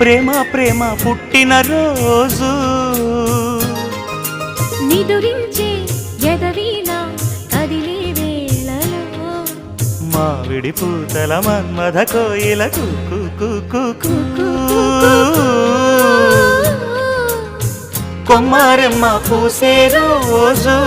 ప్రేమ ప్రేమ పుట్టిన రోజు నిదురించే ఎదవీణ కదిలే వేళలో మావిడి పూతల మన్మథ కోయిల cứ cứ cứ cứ కొమ్మరమ్మ పూసే రోజు